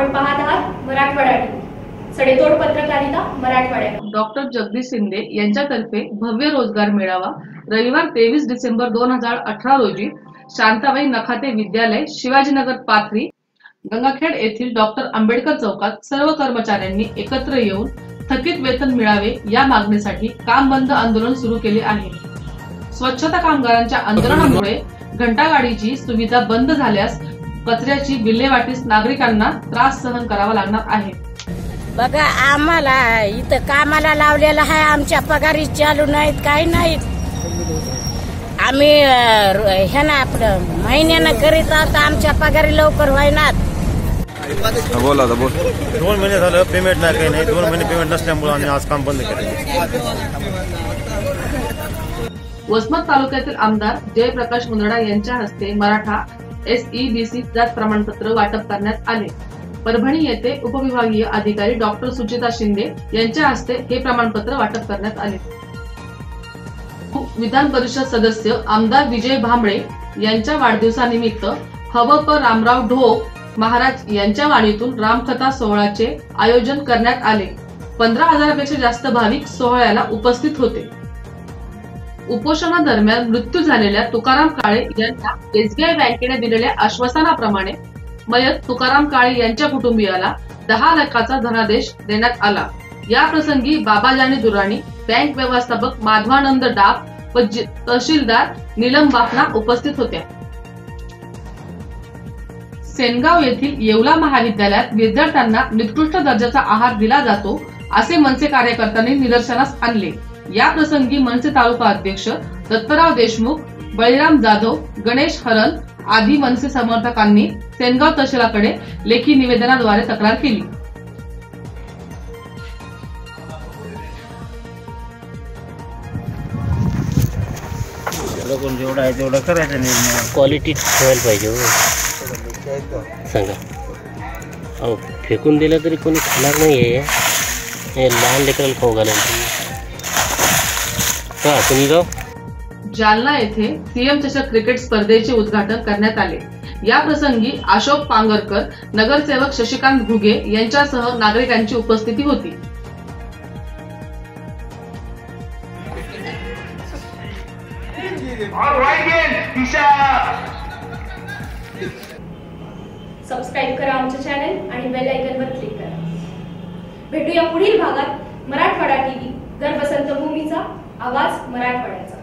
आपण पाहत आहात मराठवाडा सडेतोड पत्रकारिता मराठवाड्यात. डॉक्टर जगदीश शिंदे यांच्यातर्फे भव्य रोजगार मेळावा रविवार तेवीस डिसेंबर दोन हजार अठरा रोजी शांताबाई नखाते विद्यालय शिवाजीनगर पाथरी गंगाखेड येथील डॉक्टर आंबेडकर चौकात सर्व कर्मचाऱ्यांनी एकत्र येऊन थकीत वेतन मिळावे या मागणीसाठी काम बंद आंदोलन सुरू केले आहे. स्वच्छता कामगारांच्या आंदोलनामुळे घंटागाडीची सुविधा बंद झाल्यास कचऱ्याची विल्हेवाटीस नागरिकांना त्रास सहन करावा लागणार आहे. बघा आम्हाला इथं कामाला लावलेलं आहे. आमच्या पगारी चालू नाहीत काही नाहीत. आम्ही हे ना आपलं महिन्यानं करीत आहोत आमच्या पगारी लवकर व्हायनात बोला बोल. दोन महिने झालं पेमेंट नाही काही नाही. दोन महिने पेमेंट नसल्यामुळे आम्ही आज काम बंद केलं वसमत तालुक्यातील आमदार जयप्रकाश मुंदडा यांच्या हस्ते मराठा एसईबीसी जात प्रमाणपत्र वाटप करण्यात आले. परभणी येथे उपविभागीय अधिकारी डॉक्टर सुचिता शिंदे यांच्या हस्ते हे प्रमाणपत्र वाटप करण्यात आले. विधान परिषद सदस्य आमदार विजय भांबळे यांच्या वाढदिवसानिमित्त हवप रामराव ढोक महाराज यांच्या वाणीतून रामकथा सोहळ्याचे आयोजन करण्यात आले. पंधरा हजारापेक्षा जास्त भाविक सोहळ्याला उपस्थित होते. उपोषणादरम्यान मृत्यू झालेल्या तुकाराम काळे यांना एसबीआय बँकेने दिलेल्या आश्वासनाप्रमाणे मयत तुकाराम काळे यांच्या कुटुंबियाला दहा लाखाचा धनादेश देण्यात आला. या प्रसंगी बाबाजानी दुराणी बँक व्यवस्थापक माधवानंद डाब व तहसीलदार नीलम बाफना उपस्थित होत्या. सेनगाव येथील येवला महाविद्यालयात विद्यार्थ्यांना निकृष्ट दर्जाचा आहार दिला जातो असे मनसे कार्यकर्त्यांनी निदर्शनास आणले. या प्रसंगी मनसे तालुका अध्यक्ष दत्तराव देशमुख बळीराम जाधव गणेश हरन आदी मनसे समर्थकांनी सेनगाव तहसीलाकडे लेखी निवेदनाद्वारे तक्रार केली. कोण जेवढा आहे तेवढा करायचा निर्णय क्वालिटी ठेवायला पाहिजे हो. सांगा. अहो फेकून दिलं तरी कोणी खाणार नाही आहे हे लहान लेकराला खाऊ घालायला. जालना येथे सीएम चषक क्रिकेट स्पर्धेचे उद्घाटन करण्यात आले. या प्रसंगी अशोक पांगरकर नगरसेवक शशिकांत घुगे यांच्यासह नागरिकांची उपस्थिती होती. सबस्क्राईब करा आमचं चॅनल आणि बेल आयकॉनवर क्लिक करा. भेटूया पुढील भागात मराठवाडा टीव्ही गर्भसंत भूमीचा आवाज मराठवाड्याचा.